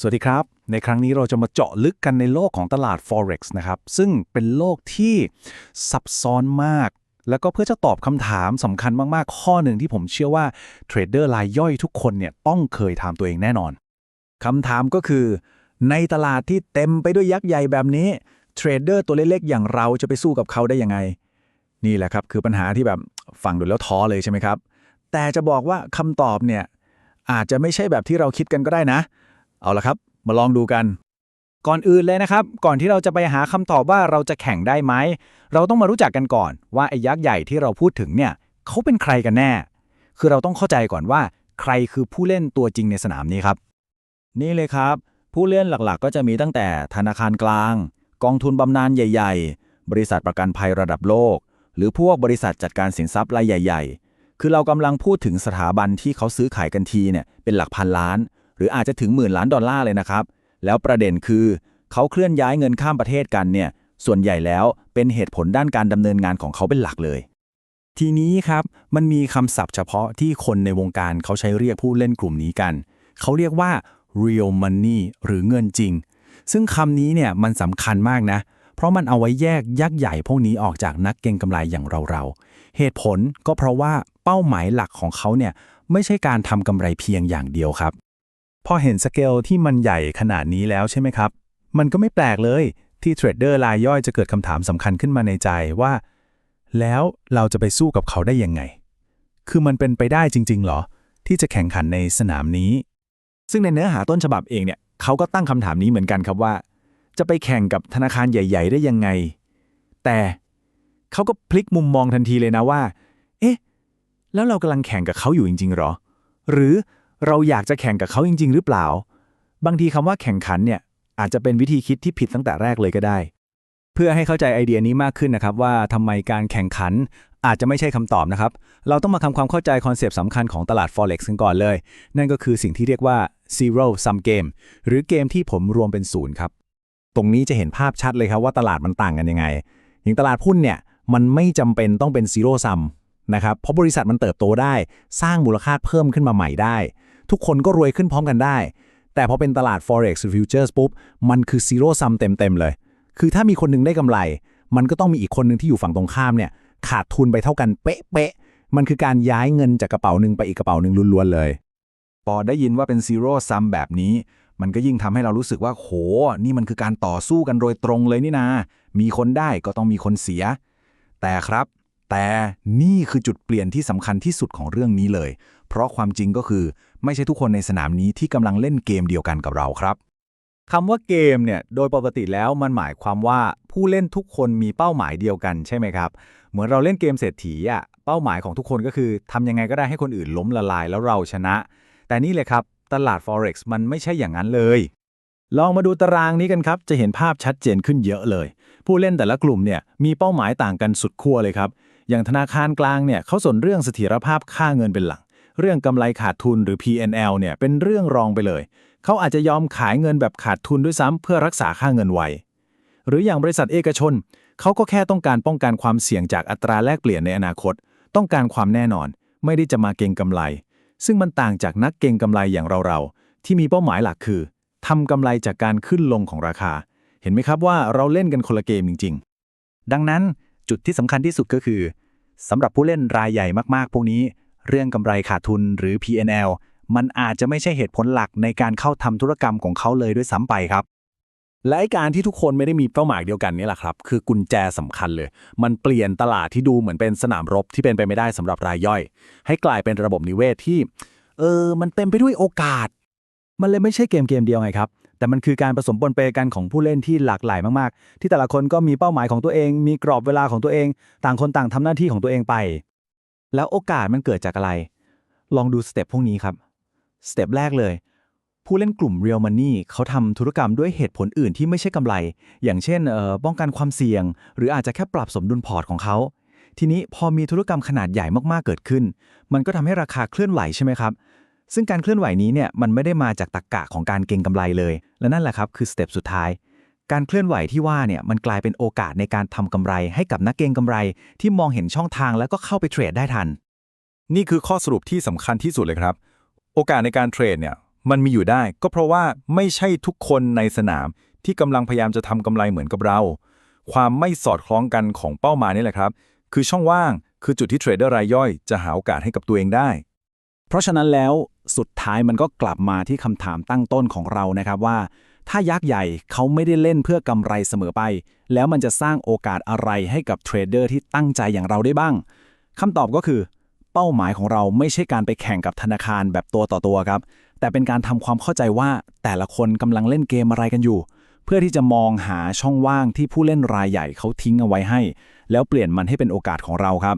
สวัสดีครับ ในครั้งนี้เราจะมาเจาะลึกกันในโลกของตลาด Forex นะครับ ซึ่งเป็นโลกที่ซับซ้อนมาก แล้วก็เพื่อจะตอบคำถามสำคัญมาก ๆ ข้อหนึ่งที่ผมเชื่อว่าเทรดเดอร์รายย่อยทุกคนเนี่ยต้องเคยถามตัวเองแน่นอนคำถามก็คือ ในตลาดที่เต็มไปด้วยยักษ์ใหญ่แบบนี้เทรดเดอร์ตัวเล็กๆอย่างเราจะไปสู้กับเขาได้ยังไง นี่แหละครับคือปัญหาที่แบบฟังดูแล้วท้อเลยใช่ไหมครับ แต่จะบอกว่าคำตอบเนี่ยอาจจะไม่ใช่แบบที่เราคิดกันก็ได้นะ เอาละครับ มาลองดูกัน ก่อนอื่นเลยนะครับ ก่อนที่เราจะไปหาคำตอบว่าเราจะแข่งได้ไหม เราต้องมารู้จักกันก่อน ว่าไอ้ยักษ์ใหญ่ที่เราพูดถึงเนี่ยเขาเป็นใครกันแน่ คือเราต้องเข้าใจก่อนว่า ใครคือผู้เล่นตัวจริงในสนามนี้ครับ นี่เลยครับ ผู้เล่นหลักๆ ก็จะมีตั้งแต่ธนาคารกลาง กองทุนบำนาญใหญ่ ๆ บริษัทประกันภัยระดับโลก หรือพวกบริษัทจัดการสินทรัพย์รายใหญ่ ๆ คือเรากำลังพูดถึงสถาบันที่เขาซื้อขายกันทีเนี่ยเป็นหลักพันล้าน หรืออาจจะถึงหมื่นล้านดอลลาร์เลยนะครับ แล้วประเด็นคือเขาเคลื่อนย้ายเงินข้ามประเทศกันเนี่ย ส่วนใหญ่แล้วเป็นเหตุผลด้านการดำเนินงานของเขาเป็นหลักเลย ทีนี้ครับมันมีคำศัพท์เฉพาะที่คนในวงการเขาใช้เรียกผู้เล่นกลุ่มนี้กัน เขาเรียกว่า real money หรือเงินจริง ซึ่งคำนี้เนี่ยมันสำคัญมากนะ เพราะมันเอาไว้แยกยักษ์ใหญ่พวกนี้ออกจากนักเก็งกำไรอย่างเราๆ เหตุผลก็เพราะว่าเป้าหมายหลักของเขาเนี่ยไม่ใช่การทำกำไรเพียงอย่างเดียวครับ พอเห็นสเกลที่มันใหญ่ขนาดนี้แล้วใช่ไหมครับ มันก็ไม่แปลกเลยที่เทรดเดอร์รายย่อยจะเกิดคำถามสำคัญขึ้นมาในใจว่า แล้วเราจะไปสู้กับเขาได้ยังไง คือมันเป็นไปได้จริง ๆ หรอ ที่จะแข่งขันในสนามนี้ ซึ่งในเนื้อหาต้นฉบับเองเนี่ยเขาก็ตั้งคำถามนี้เหมือนกันครับว่า จะไปแข่งกับธนาคารใหญ่ ๆ ได้ยังไง แต่เขาก็พลิกมุมมองทันทีเลยนะว่า เอ๊ะ แล้วเรากำลังแข่งกับเขาอยู่จริงๆหรอ หรือ เราอยากจะแข่งกับเขาจริง ๆ หรือเปล่า บางทีคำว่าแข่งขันเนี่ยอาจจะเป็นวิธีคิดที่ผิดตั้งแต่แรกเลยก็ได้ เพื่อให้เข้าใจไอเดียนี้มากขึ้นนะครับว่าทำไมการแข่งขันอาจจะไม่ใช่คำตอบนะครับ เราต้องมาทำความเข้าใจคอนเซปต์สำคัญของตลาด Forex กันก่อนเลย นั่นก็คือสิ่งที่เรียกว่า zero sum game หรือเกมที่ผมรวมเป็นศูนย์ครับ ตรงนี้จะเห็นภาพชัดเลยครับว่าตลาดมันต่างกันยังไง อย่างตลาดหุ้นเนี่ยมันไม่จำเป็นต้องเป็นซีโร่ซัมนะครับ เพราะบริษัทมันเติบโตได้ สร้างมูลค่าเพิ่มขึ้นมาใหม่ได้ ทุกคนก็รวยขึ้นพร้อมกันได้ แต่พอเป็นตลาด forex futures ปุ๊บ มันคือซีโร่ซัมเต็มๆเลย คือถ้ามีคนหนึงได้กำไร มันก็ต้องมีอีกคนหนึ่งที่อยู่ฝั่งตรงข้ามเนี่ย ขาดทุนไปเท่ากันเป๊ะๆมันคือการย้ายเงินจากกระเป๋าหนึ่งไปอีกกระเป๋าหนึ่งล้วนๆเลย พอได้ยินว่าเป็นซีโร่ซัมแบบนี้มันก็ยิ่งทำให้เรารู้สึกว่าโห นี่มันคือการต่อสู้กันโดยตรงเลยนี่นา มีคนได้ก็ต้องมีคนเสีย แต่ครับ แต่นี่คือจุดเปลี่ยนที่สำคัญที่สุดของเรื่องนี้เลย เพราะความจริงก็คือ ไม่ใช่ทุกคนในสนามนี้ที่กำลังเล่นเกมเดียวกันกับเราครับคำว่าเกมเนี่ยโดยปกติแล้วมันหมายความว่าผู้เล่นทุกคนมีเป้าหมายเดียวกันใช่ไหมครับ เหมือนเราเล่นเกมเศรษฐีอะเป้าหมายของทุกคนก็คือทำยังไงก็ได้ให้คนอื่นล้มละลายแล้วเราชนะ แต่นี่เลยครับ ตลาด Forex มันไม่ใช่อย่างนั้นเลย ลองมาดูตารางนี้กันครับ จะเห็นภาพชัดเจนขึ้นเยอะเลย ผู้เล่นแต่ละกลุ่มเนี่ยมีเป้าหมายต่างกันสุดขั้วเลยครับอย่างธนาคารกลางเนี่ยเขาสนเรื่องเสถียรภาพค่าเงินเป็นหลัก เรื่องกำไรขาดทุนหรือ P&L เนี่ยเป็นเรื่องรองไปเลย เขาอาจจะยอมขายเงินแบบขาดทุนด้วยซ้ำเพื่อรักษาค่าเงินไว้หรืออย่างบริษัทเอกชน เขาก็แค่ต้องการป้องกันความเสี่ยงจากอัตราแลกเปลี่ยนในอนาคต ต้องการความแน่นอน ไม่ได้จะมาเก็งกำไร ซึ่งมันต่างจากนักเก็งกำไรอย่างเราๆที่มีเป้าหมายหลักคือทำกำไรจากการขึ้นลงของราคา เห็นไหมครับว่าเราเล่นกันคนละเกมจริง ๆ ดังนั้นจุดที่สำคัญที่สุดก็คือสำหรับผู้เล่นรายใหญ่มากๆ พวกนี้ เรื่องกำไรขาดทุนหรือ P&L มันอาจจะไม่ใช่เหตุผลหลักในการเข้าทำธุรกรรมของเขาเลยด้วยซ้ำไปครับ และการที่ทุกคนไม่ได้มีเป้าหมายเดียวกันนี่แหละครับ คือกุญแจสำคัญเลย มันเปลี่ยนตลาดที่ดูเหมือนเป็นสนามรบที่เป็นไปไม่ได้สำหรับรายย่อย ให้กลายเป็นระบบนิเวศที่ เออ มันเต็มไปด้วยโอกาส มันเลยไม่ใช่เกมเกมเดียวไงครับแต่มันคือการผสมปนเปกันของผู้เล่นที่หลากหลายมาก ๆ ที่แต่ละคนก็มีเป้าหมายของตัวเอง มีกรอบเวลาของตัวเอง ต่างคนต่างทำหน้าที่ของตัวเองไป แล้วโอกาสมันเกิดจากอะไร ลองดูสเต็ปพวกนี้ครับ สเต็ปแรกเลย ผู้เล่นกลุ่ม Real Money เขาทำธุรกรรมด้วยเหตุผลอื่นที่ไม่ใช่กำไร อย่างเช่นเอ่อป้องกันความเสี่ยง หรืออาจจะแค่ปรับสมดุลพอร์ตของเขา ทีนี้พอมีธุรกรรมขนาดใหญ่มากๆเกิดขึ้น มันก็ทำให้ราคาเคลื่อนไหวใช่ไหมครับซึ่งการเคลื่อนไหวนี้เนี่ยมันไม่ได้มาจากตรกกะของการเก็งกำไรเลย และนั่นแหละครับคือสเต็ปสุดท้าย การเคลื่อนไหวที่ว่าเนี่ยมันกลายเป็นโอกาสในการทำกำไรให้กับนักเก็งกำไรที่มองเห็นช่องทางแล้วก็เข้าไปเทรดได้ทัน นี่คือข้อสรุปที่สำคัญที่สุดเลยครับ โอกาสในการเทรดเนี่ยมันมีอยู่ได้ ก็เพราะว่าไม่ใช่ทุกคนในสนามที่กำลังพยายามจะทำกำไรเหมือนกับเรา ความไม่สอดคล้องกันของเป้าหมายนี่แหละครับ คือช่องว่างคือจุดที่เทรดเดอร์รายย่อยจะหาโอกาสให้กับตัวเองได้ เพราะฉะนั้นแล้วสุดท้ายมันก็กลับมาที่คำถามตั้งต้นของเรานะครับว่า ถ้ายักษ์ใหญ่เขาไม่ได้เล่นเพื่อกำไรเสมอไป แล้วมันจะสร้างโอกาสอะไรให้กับเทรดเดอร์ที่ตั้งใจอย่างเราได้บ้างคำตอบก็คือ เป้าหมายของเราไม่ใช่การไปแข่งกับธนาคารแบบตัวต่อตัวครับ แต่เป็นการทำความเข้าใจว่าแต่ละคนกำลังเล่นเกมอะไรกันอยู่ เพื่อที่จะมองหาช่องว่างที่ผู้เล่นรายใหญ่เขาทิ้งเอาไว้ให้ แล้วเปลี่ยนมันให้เป็นโอกาสของเราครับ